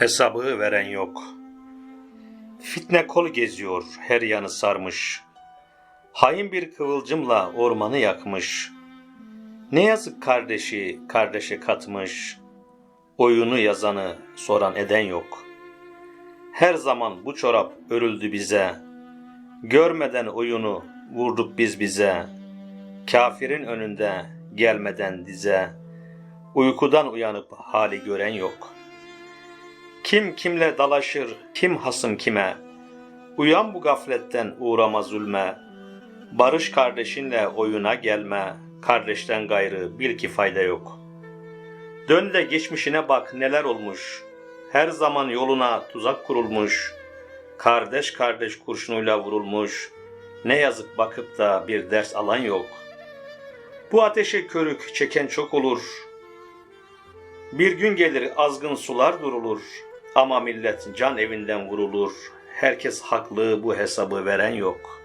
Hesabı veren yok. Fitne kol geziyor, her yanı sarmış. Hain bir kıvılcımla ormanı yakmış. Ne yazık kardeşi kardeşe katmış. Oyunu yazanı soran eden yok. Her zaman bu çorap örüldü bize. Görmeden oyunu vurduk biz bize. Kafirin önünde gelmeden dize. Uykudan uyanıp hali gören yok. Kim kimle dalaşır, kim hasım kime? Uyan bu gafletten uğrama zulme. Barış kardeşinle oyuna gelme. Kardeşten gayrı bil ki fayda yok. Dön de geçmişine bak neler olmuş. Her zaman yoluna tuzak kurulmuş. Kardeş kardeş kurşunuyla vurulmuş. Ne yazık bakıp da bir ders alan yok. Bu ateşe körük çeken çok olur. Bir gün gelir azgın sular durulur. Ama millet can evinden vurulur. Herkes haklı bu hesabı veren yok.''